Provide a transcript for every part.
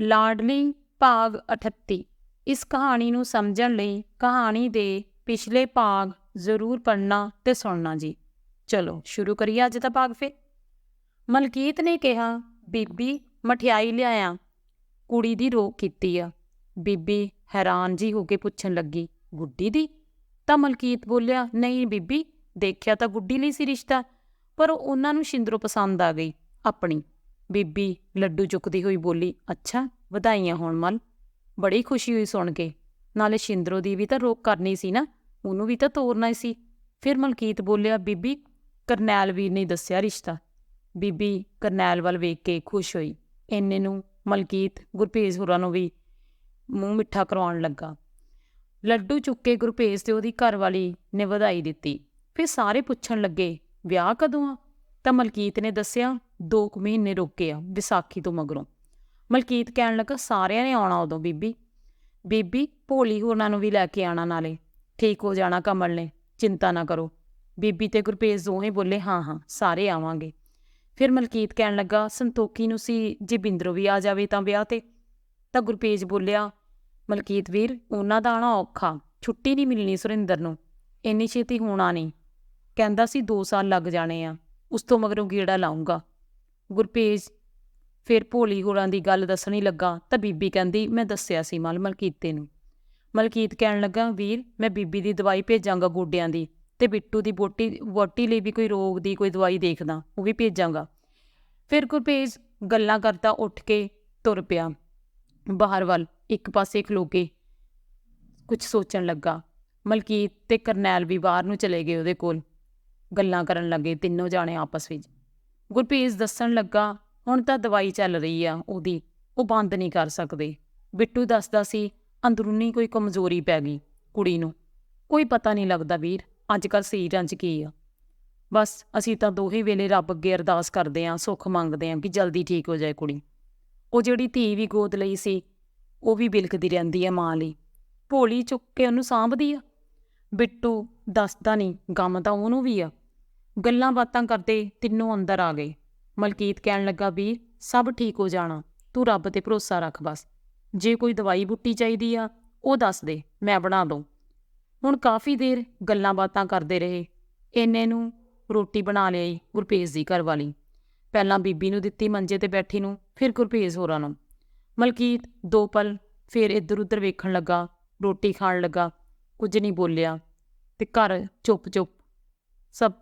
ਲਾਡਲੀ ਭਾਗ 38 ਇਸ ਕਹਾਣੀ ਨੂੰ ਸਮਝਣ ਲਈ ਕਹਾਣੀ ਦੇ ਪਿਛਲੇ ਭਾਗ ਜ਼ਰੂਰ ਪੜ੍ਹਨਾ ਤੇ ਸੁਣਨਾ ਜੀ। ਚਲੋ, ਸ਼ੁਰੂ ਕਰੀਏ ਅੱਜ ਦਾ ਭਾਗ ਫੇ ਮਲਕੀਤ ਨੇ ਕਿਹਾ, ਬੀਬੀ, ਮਠਿਆਈ ਲਿਆਇਆ। ਕੁੜੀ ਦੀ ਰੋਕ ਕੀਤੀ ਆ। ਬੀਬੀ ਹੈਰਾਨ ਜੀ ਹੋ ਕੇ ਪੁੱਛਣ ਲੱਗੀ, ਗੁੱਡੀ ਦੀ? ਤਾਂ ਮਲਕੀਤ ਬੋਲਿਆ, ਨਹੀਂ ਬੀਬੀ, ਦੇਖਿਆ ਤਾਂ ਗੁੱਡੀ ਲਈ ਸੀ ਰਿਸ਼ਤਾ, ਪਰ ਉਹਨਾਂ ਨੂੰ ਸ਼ਿੰਦਰੋ ਪਸੰਦ ਆ ਗਈ, ਆਪਣੀ। ਬੀਬੀ ਲੱਡੂ ਚੁੱਕਦੀ ਹੋਈ ਬੋਲੀ, ਅੱਛਾ, ਵਧਾਈਆਂ ਹੋਣ ਮਲ। ਬੜੀ ਖੁਸ਼ੀ ਹੋਈ ਸੁਣ ਕੇ। ਨਾਲੇ ਸ਼ਿੰਦਰੋ ਦੀ ਵੀ ਤਾਂ ਰੋਕ ਕਰਨੀ ਸੀ ਨਾ, ਉਹਨੂੰ ਵੀ ਤਾਂ ਤੋਰਨਾ ਹੀ ਸੀ। ਫਿਰ ਮਲਕੀਤ ਬੋਲਿਆ, ਬੀਬੀ, ਕਰਨੈਲ ਵੀਰ ਨੇ ਦੱਸਿਆ ਰਿਸ਼ਤਾ। ਬੀਬੀ ਕਰਨੈਲ ਵੱਲ ਵੇਖ ਕੇ ਖੁਸ਼ ਹੋਈ। ਇੰਨੇ ਨੂੰ ਮਲਕੀਤ ਗੁਰਪ੍ਰੀਤ ਹੋਰਾਂ ਨੂੰ ਵੀ ਮੂੰਹ ਮਿੱਠਾ ਕਰਵਾਉਣ ਲੱਗਾ। ਲੱਡੂ ਚੁੱਕ ਕੇ ਗੁਰਪ੍ਰੀਤ ਤੇ ਉਹਦੀ ਘਰਵਾਲੀ ਨੇ ਵਧਾਈ ਦਿੱਤੀ। ਫਿਰ ਸਾਰੇ ਪੁੱਛਣ ਲੱਗੇ, ਵਿਆਹ ਕਦੋਂ ਆ? ਤਾਂ ਮਲਕੀਤ ਨੇ ਦੱਸਿਆ 2 ਕੁ ਮਹੀਨੇ ਰੁਕੇ ਆ ਵਿਸਾਖੀ ਤੋਂ ਮਗਰੋਂ। ਮਲਕੀਤ ਕਹਿਣ ਲੱਗਾ, ਸਾਰਿਆਂ ਨੇ ਆਉਣਾ ਉਦੋਂ ਬੀਬੀ। ਬੀਬੀ, ਭੋਲੀ ਹੋਰਾਂ ਨੂੰ ਵੀ ਲੈ ਕੇ ਆਣਾ ਨਾਲੇ। ਠੀਕ ਹੋ ਜਾਣਾ ਕਮਲ ਨੇ, ਚਿੰਤਾ ਨਾ ਕਰੋ। ਬੀਬੀ ਤੇ ਗੁਰਪ੍ਰੀਤ ਦੋਵੇਂ ਬੋਲੇ, ਹਾਂ ਹਾਂ, ਸਾਰੇ ਆਵਾਂਗੇ। ਫਿਰ ਮਲਕੀਤ ਕਹਿਣ ਲੱਗਾ, ਸੰਤੋਖੀ ਨੂੰ ਸੀ, ਜੇ ਬਿੰਦਰੋ ਵੀ ਆ ਜਾਵੇ ਤਾਂ ਵਿਆਹ ਤੇ। ਤਾਂ ਗੁਰਪੇਜ ਬੋਲਿਆ, ਮਲਕੀਤ ਵੀਰ, ਉਹਨਾਂ ਦਾ ਆਣਾ ਔਖਾ, ਛੁੱਟੀ ਨਹੀਂ ਮਿਲਣੀ ਸੁਰਿੰਦਰ ਨੂੰ। ਇੰਨੀ ਛੇਤੀ ਹੋਣਾ ਨਹੀਂ। ਕਹਿੰਦਾ ਸੀ 2 ਸਾਲ ਲੱਗ ਜਾਣੇ ਆ। ਉਸ ਤੋਂ ਮਗਰੋਂ ਗੇੜਾ ਲਾਉਂਗਾ। ਗੁਰਪੇਜ ਫਿਰ ਭੋਲੀ ਹੋਰਾਂ ਦੀ ਗੱਲ ਦੱਸਣੀ ਲੱਗਾ ਤਾਂ ਬੀਬੀ ਕਹਿੰਦੀ, ਮੈਂ ਦੱਸਿਆ ਸੀ ਮਲ ਮਲਕੀਤੇ ਨੂੰ। ਮਲਕੀਤ ਕਹਿਣ ਲੱਗਾ, ਵੀਰ, ਮੈਂ ਬੀਬੀ ਦੀ ਦਵਾਈ ਭੇਜਾਂਗਾ ਗੋਡਿਆਂ ਦੀ ਤੇ ਬਿੱਟੂ ਦੀ ਬੋਟੀ ਵੋਟੀ ਲਈ ਵੀ ਕੋਈ ਰੋਗ ਦੀ ਕੋਈ ਦਵਾਈ ਦੇਖਦਾ, ਉਹ ਵੀ ਭੇਜਾਂਗਾ। ਫਿਰ ਗੁਰਪੇਜ ਗੱਲਾਂ ਕਰਦਾ ਉੱਠ ਕੇ ਤੁਰ ਪਿਆ। ਬਾਹਰ ਵੱਲ ਇੱਕ ਪਾਸੇ ਖਲੋ ਕੇ ਕੁਝ ਸੋਚਣ ਲੱਗਾ। ਮਲਕੀਤ ਤੇ ਕਰਨੈਲ ਵੀ ਬਾਹਰ ਨੂੰ ਚਲੇ ਗਏ ਉਹਦੇ ਕੋਲ। ਗੱਲਾਂ ਕਰਨ ਲੱਗੇ ਤਿੰਨੋਂ ਜਾਣੇ ਆਪਸ ਵਿੱਚ। ਗੁਰਪ੍ਰੀਤ ਦੱਸਣ ਲੱਗਾ, ਹੁਣ ਤਾਂ ਦਵਾਈ ਚੱਲ ਰਹੀ ਆ ਉਹਦੀ, ਉਹ ਬੰਦ ਨਹੀਂ ਕਰ ਸਕਦੇ। ਬਿੱਟੂ ਦੱਸਦਾ ਸੀ, ਅੰਦਰੂਨੀ ਕੋਈ ਕਮਜ਼ੋਰੀ ਪੈ ਗਈ ਕੁੜੀ ਨੂੰ। ਕੋਈ ਪਤਾ ਨਹੀਂ ਲੱਗਦਾ ਵੀਰ ਅੱਜ ਕੱਲ ਸਰੀਰਾਂ 'ਚ ਕੀ ਆ। ਬਸ ਅਸੀਂ ਤਾਂ ਦੋਹੇ ਵੇਲੇ ਰੱਬ ਅੱਗੇ ਅਰਦਾਸ ਕਰਦੇ ਆਂ, ਸੁੱਖ ਮੰਗਦੇ ਆਂ ਕਿ ਜਲਦੀ ਠੀਕ ਹੋ ਜਾਏ ਕੁੜੀ। ਉਹ ਜਿਹੜੀ ਧੀ ਵੀ ਗੋਦ ਲਈ ਸੀ, ਉਹ ਵੀ ਬਿਲਕਦੀ ਰਹਿੰਦੀ ਹੈ ਮਾਂ ਲਈ। ਭੋਲੀ ਚੁੱਕ ਕੇ ਉਹਨੂੰ ਸਾਂਭਦੀ ਆ। ਬਿੱਟੂ ਦੱਸਦਾ ਨਹੀਂ, ਗਮ ਤਾਂ ਉਹਨੂੰ ਵੀ ਆ। ਗੱਲਾਂ ਬਾਤਾਂ ਕਰਦੇ ਤਿੰਨੋਂ ਅੰਦਰ ਆ ਗਏ। ਮਲਕੀਤ ਕਹਿਣ ਲੱਗਾ, ਵੀਰ, ਸਭ ਠੀਕ ਹੋ ਜਾਣਾ। ਤੂੰ ਰੱਬ ਤੇ ਭਰੋਸਾ ਰੱਖ ਬਸ। ਜੇ ਕੋਈ ਦਵਾਈ ਬੁੱਟੀ ਚਾਹੀਦੀ ਆ, ਉਹ ਦੱਸ ਦੇ, ਮੈਂ ਬਣਾ ਦਊਂ। ਹੁਣ ਕਾਫੀ ਦੇਰ ਗੱਲਾਂ ਬਾਤਾਂ ਕਰਦੇ ਰਹੇ। ਇੰਨੇ ਨੂੰ ਰੋਟੀ ਬਣਾ ਲਈ ਗੁਰਪੇਜ ਦੀ ਘਰ ਵਾਲੀ। ਪਹਿਲਾਂ ਬੀਬੀ ਨੂੰ ਦਿੱਤੀ ਮੰਜੇ ਤੇ ਬੈਠੀ ਨੂੰ, ਫਿਰ ਗੁਰਪੇਜ ਹੋਰਾਂ ਨੂੰ। ਮਲਕੀਤ ਦੋ ਪਲ ਫਿਰ ਇੱਧਰ ਉੱਧਰ ਵੇਖਣ ਲੱਗਾ, ਰੋਟੀ ਖਾਣ ਲੱਗਾ, ਕੁਝ ਨਹੀਂ ਬੋਲਿਆ ਤੇ ਘਰ ਚੁੱਪ-ਚੁੱਪ ਸਭ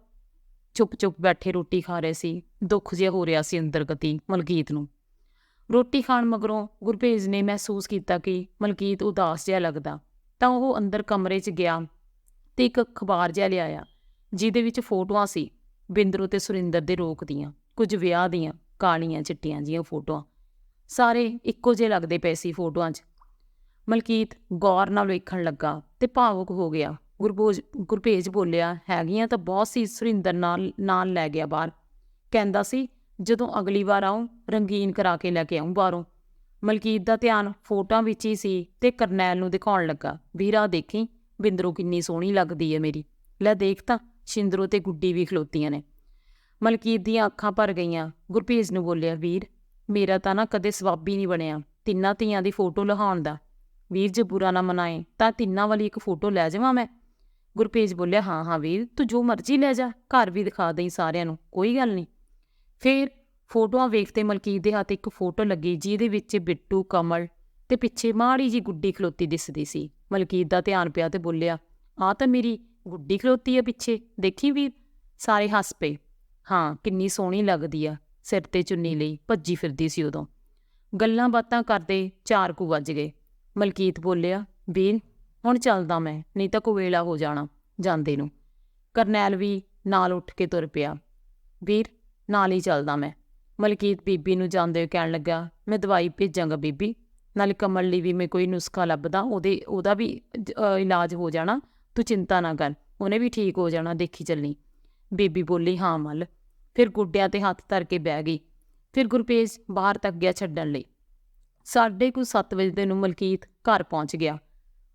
ਚੁੱਪ-ਚੁੱਪ ਬੈਠੇ ਰੋਟੀ ਖਾ ਰਹੇ ਸੀ, ਦੁੱਖ ਜਿਹਾ ਹੋ ਰਿਹਾ ਸੀ ਅੰਦਰ ਗਤੀ ਮਲਕੀਤ ਨੂੰ। ਰੋਟੀ ਖਾਣ ਮਗਰੋਂ ਗੁਰਭੇਜ਼ ਨੇ ਮਹਿਸੂਸ ਕੀਤਾ ਕਿ ਮਲਕੀਤ ਉਦਾਸ ਜਿਹਾ ਲੱਗਦਾ। ਤਾਂ ਉਹ ਅੰਦਰ ਕਮਰੇ 'ਚ ਗਿਆ ਤੇ ਇੱਕ ਅਖਬਾਰ ਜਿਹਾ ਲਿਆਇਆ, ਜਿਹਦੇ ਵਿੱਚ ਫੋਟੋਆਂ ਸੀ, ਬਿੰਦਰੂ ਤੇ ਸੁਰਿੰਦਰ ਦੇ ਰੋਕ ਦੀਆਂ, ਕੁਝ ਵਿਆਹ ਦੀਆਂ, ਕਾਲੀਆਂ ਚਿੱਟੀਆਂ ਜੀਆਂ ਫੋਟੋਆਂ। ਸਾਰੇ ਇੱਕੋ ਜਿਹੇ ਲੱਗਦੇ ਪਏ ਸੀ ਫੋਟੋਆਂ 'ਚ। ਮਲਕੀਤ ਗੌਰ ਨਾਲ ਵੇਖਣ ਲੱਗਾ ਤੇ ਭਾਵੁਕ ਹੋ ਗਿਆ। ਗੁਰਬੋਜ, ਗੁਰਭੇਜ ਬੋਲਿਆ, ਹੈਗੀਆਂ ਤਾਂ ਬਹੁਤ ਸੀ, ਸੁਰਿੰਦਰ ਨਾਲ ਨਾਲ ਲੈ ਗਿਆ ਬਾਹਰ। ਕਹਿੰਦਾ ਸੀ, ਜਦੋਂ ਅਗਲੀ ਵਾਰ ਆਉਂ ਰੰਗੀਨ ਕਰਾ ਕੇ ਲੈ ਕੇ ਆਉਂ ਬਾਹਰੋਂ। ਮਲਕੀਤ ਦਾ ਧਿਆਨ ਫੋਟੋਆਂ ਵਿੱਚ ਹੀ ਸੀ ਤੇ ਕਰਨੈਲ ਨੂੰ ਦਿਖਾਉਣ ਲੱਗਾ। ਵੀਰਾ ਦੇਖੀ, ਬਿੰਦਰੋ ਕਿੰਨੀ ਸੋਹਣੀ ਲੱਗਦੀ ਹੈ ਮੇਰੀ। ਲੈ ਦੇਖ ਤਾਂ ਸ਼ਿੰਦਰੋ ਤੇ ਗੁੱਡੀ ਵੀ ਖਲੋਤੀਆਂ ਨੇ। ਮਲਕੀਤ ਦੀਆਂ ਅੱਖਾਂ ਭਰ ਗਈਆਂ। ਗੁਰਭੇਜ ਨੂੰ ਬੋਲਿਆ, ਵੀਰ, ਮੇਰਾ ਤਾਂ ਨਾ ਕਦੇ ਸਵਾਬੀ ਨਹੀਂ ਬਣਿਆ, ਤਿੰਨਾਂ ਧੀਆਂ ਦੀ ਫੋਟੋ ਲਹਾਉਣ ਦਾ। ਵੀਰ ਜੇ ਬੁਰਾ ਨਾ ਮਨਾਏ, ਤਾਂ ਤਿੰਨਾਂ ਵਾਲੀ ਇੱਕ ਫੋਟੋ ਲੈ ਜਾਵਾਂ ਮੈਂ? ਗੁਰਪੇਜ ਬੋਲਿਆ, ਹਾਂ ਹਾਂ ਵੀਰ, ਤੂੰ ਜੋ ਮਰਜ਼ੀ ਲੈ ਜਾ, ਘਰ ਵੀ ਦਿਖਾ ਦੇਈ ਸਾਰਿਆਂ ਨੂੰ, ਕੋਈ ਗੱਲ ਨਹੀਂ। ਫਿਰ ਫੋਟੋਆਂ ਵੇਖਦੇ ਮਲਕੀਤ ਦੇ ਹੱਥ ਇੱਕ ਫੋਟੋ ਲੱਗੀ, ਜਿਹਦੇ ਵਿੱਚ ਬਿੱਟੂ, ਕਮਲ ਤੇ ਪਿੱਛੇ ਮਾੜੀ ਜੀ ਗੁੱਡੀ ਖਲੋਤੀ ਦਿਸਦੀ ਸੀ। ਮਲਕੀਤ ਦਾ ਧਿਆਨ ਪਿਆ ਤੇ ਬੋਲਿਆ ਆ ਤਾਂ ਮੇਰੀ ਗੁੱਡੀ ਖਲੋਤੀ ਆ ਪਿੱਛੇ, ਦੇਖੀ ਵੀਰ? ਸਾਰੇ ਹੱਸ ਪਏ। ਹਾਂ, ਕਿੰਨੀ ਸੋਹਣੀ ਲੱਗਦੀ ਆ, ਸਿਰ ਤੇ ਚੁੰਨੀ ਲਈ, ਭੱਜੀ ਫਿਰਦੀ ਸੀ ਉਦੋਂ। ਗੱਲਾਂ ਬਾਤਾਂ ਕਰਦੇ ਚਾਰ ਕੁ ਵੱਜ ਗਏ। ਮਲਕੀਤ ਬੋਲਿਆ, ਵੀਰ ਹੁਣ ਚੱਲਦਾ ਮੈਂ, ਨਹੀਂ ਤਾਂ ਕੁਵੇਲਾ ਹੋ ਜਾਣਾ ਜਾਂਦੇ ਨੂੰ। ਕਰਨੈਲ ਵੀ ਨਾਲ ਉੱਠ ਕੇ ਤੁਰ ਪਿਆ। ਵੀਰ, ਨਾਲ ਹੀ ਚੱਲਦਾ ਮੈਂ। ਮਲਕੀਤ ਬੀਬੀ ਨੂੰ ਜਾਂਦੇ ਹੋਏ ਕਹਿਣ ਲੱਗਾ ਮੈਂ ਦਵਾਈ ਭੇਜਾਂਗਾ ਬੀਬੀ। ਨਾਲੇ ਕਮਲ ਲਈ ਵੀ ਮੈਂ ਕੋਈ ਨੁਸਖਾ ਲੱਭਦਾ, ਉਹਦੇ, ਉਹਦਾ ਵੀ ਇਲਾਜ ਹੋ ਜਾਣਾ। ਤੂੰ ਚਿੰਤਾ ਨਾ ਕਰ, ਉਹਨੇ ਵੀ ਠੀਕ ਹੋ ਜਾਣਾ, ਦੇਖੀ ਚੱਲਣੀ ਬੀਬੀ ਬੋਲੀ, ਹਾਂ ਮਲ। ਫਿਰ ਗੁੱਡਿਆਂ ਤੇ ਹੱਥ ਧਰ ਕੇ ਬਹਿ ਗਈ। ਫਿਰ ਗੁਰਪੇਜ ਬਾਹਰ ਤੱਕ ਗਿਆ ਛੱਡਣ ਲਈ। ਸਾਢੇ ਕੁ 7 ਵਜੇ ਨੂੰ ਮਲਕੀਤ ਘਰ ਪਹੁੰਚ ਗਿਆ।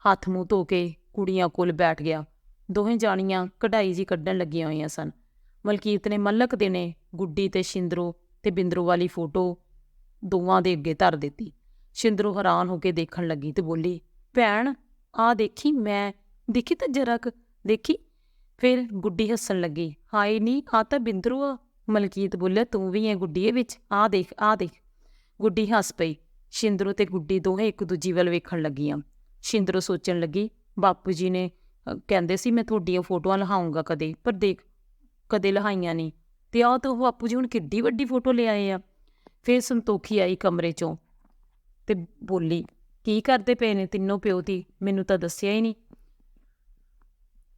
ਹੱਥ ਮੂੰਹ ਧੋ ਕੇ ਕੁੜੀਆਂ ਕੋਲ ਬੈਠ ਗਿਆ। ਦੋਹੇ ਜਾਣੀਆਂ ਕਢਾਈ ਜੀ ਕੱਢਣ ਲੱਗੀਆਂ ਹੋਈਆਂ ਸਨ। ਮਲਕੀਤ ਨੇ ਮੱਲਕ ਦੇ ਨੇ ਗੁੱਡੀ ਤੇ ਸ਼ਿੰਦਰੋ ਤੇ ਬਿੰਦਰੋ ਵਾਲੀ ਫੋਟੋ ਦੋਵਾਂ ਦੇ ਅੱਗੇ ਧਰ ਦਿੱਤੀ। ਸ਼ਿੰਦਰੋ ਹੈਰਾਨ ਹੋ ਕੇ ਦੇਖਣ ਲੱਗੀ ਤੇ ਬੋਲੀ, ਭੈਣ ਆ ਦੇਖੀ ਮੈਂ, ਦੇਖੀ ਤਾਂ ਜਰਾ ਕੁ, ਦੇਖੀ? ਫਿਰ ਗੁੱਡੀ ਹੱਸਣ ਲੱਗੀ, ਹਾਏ ਨਹੀਂ ਆ ਤਾਂ ਬਿੰਦਰੂ ਆ। ਮਲਕੀਤ ਬੋਲਿਆ, ਤੂੰ ਵੀ ਹੈ ਗੁੱਡੀਏ ਵਿੱਚ ਆ ਦੇਖ ਆ ਦੇਖ। ਗੁੱਡੀ ਹੱਸ ਪਈ। ਸ਼ਿੰਦਰੋ ਤੇ ਗੁੱਡੀ ਦੋਹੇ ਇੱਕ ਦੂਜੀ ਵੱਲ ਵੇਖਣ ਲੱਗੀਆਂ। ਸ਼ਿੰਦਰੋ ਸੋਚਣ ਲੱਗੀ, ਬਾਪੂ ਜੀ ਨੇ ਕਹਿੰਦੇ ਸੀ ਮੈਂ ਤੁਹਾਡੀਆਂ ਫੋਟੋਆਂ ਲਹਾਉਂਗਾ ਕਦੇ, ਪਰ ਦੇਖ, ਕਦੇ ਲਹਾਈਆਂ ਨਹੀਂ। ਤੇ ਆਹ ਤਾਂ ਉਹ ਬਾਪੂ ਜੀ ਹੁਣ ਕਿੱਡੀ ਵੱਡੀ ਫੋਟੋ ਲੈ ਆਏ ਆ। ਫਿਰ ਸੰਤੋਖੀ ਆਈ ਕਮਰੇ ਚੋਂ ਤੇ ਬੋਲੀ, ਕੀ ਕਰਦੇ ਪਏ ਨੇ ਤਿੰਨੋਂ ਪਿਓ ਦੀ ਮੈਨੂੰ ਤਾਂ ਦੱਸਿਆ ਹੀ ਨਹੀਂ।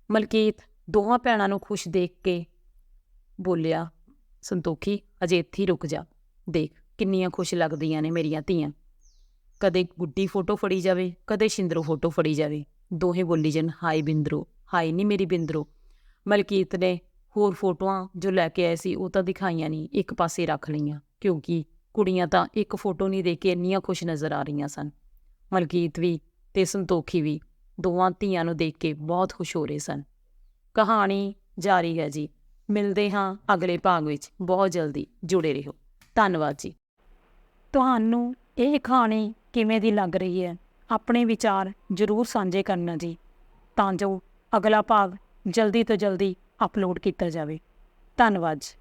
ਮਲਕੀਤ ਦੋਹਾਂ ਭੈਣਾਂ ਨੂੰ ਖੁਸ਼ ਦੇਖ ਕੇ ਬੋਲਿਆ, ਸੰਤੋਖੀ, ਅਜੇ ਇੱਥੇ ਹੀ ਰੁਕ ਜਾ। ਦੇਖ, ਕਿੰਨੀਆਂ ਖੁਸ਼ ਲੱਗਦੀਆਂ ਨੇ ਮੇਰੀਆਂ ਧੀਆਂ। ਕਦੇ ਗੁੱਡੀ ਫੋਟੋ ਫੜੀ ਜਾਵੇ, ਕਦੇ ਸ਼ਿੰਦਰੋ ਫੋਟੋ ਫੜੀ ਜਾਵੇ। ਦੋਹੇ ਬੋਲੀ ਜਨ ਹਾਈ ਬਿੰਦਰੋ ਹਾਈ ਨਹੀਂ ਮੇਰੀ ਬਿੰਦਰੋ। ਮਲਕੀਤ ਨੇ ਹੋਰ ਫੋਟੋਆਂ ਜੋ ਲੈ ਕੇ ਆਏ ਸੀ, ਉਹ ਤਾਂ ਦਿਖਾਈਆਂ ਨਹੀਂ ਇੱਕ ਪਾਸੇ ਰੱਖ ਲਈਆਂ, ਕਿਉਂਕਿ ਕੁੜੀਆਂ ਤਾਂ ਇੱਕ ਫੋਟੋ ਨਹੀਂ ਦੇਖ ਕੇ ਇੰਨੀਆਂ ਖੁਸ਼ ਨਜ਼ਰ ਆ ਰਹੀਆਂ ਸਨ। ਮਲਕੀਤ ਵੀ ਤੇ ਸੰਤੋਖੀ ਵੀ ਦੋਵਾਂ ਧੀਆਂ ਨੂੰ ਦੇਖ ਕੇ ਬਹੁਤ ਖੁਸ਼ ਹੋ ਰਹੇ ਸਨ। ਕਹਾਣੀ ਜਾਰੀ ਹੈ ਜੀ। ਮਿਲਦੇ ਹਾਂ ਅਗਲੇ ਭਾਗ ਵਿੱਚ। ਬਹੁਤ ਜਲਦੀ ਜੁੜੇ ਰਹੋ। ਧੰਨਵਾਦ ਜੀ। ਤੁਹਾਨੂੰ ਇਹ ਕਹਾਣੀ ਕਿਵੇਂ ਦੀ ਲੱਗ ਰਹੀ ਹੈ? ਆਪਣੇ ਵਿਚਾਰ ਜ਼ਰੂਰ ਸਾਂਝੇ ਕਰਨਾ ਜੀ, ਤਾਂ ਜੋ ਅਗਲਾ ਭਾਗ ਜਲਦੀ ਤੋਂ ਜਲਦੀ ਅਪਲੋਡ ਕੀਤਾ ਜਾਵੇ। ਧੰਨਵਾਦ ਜੀ।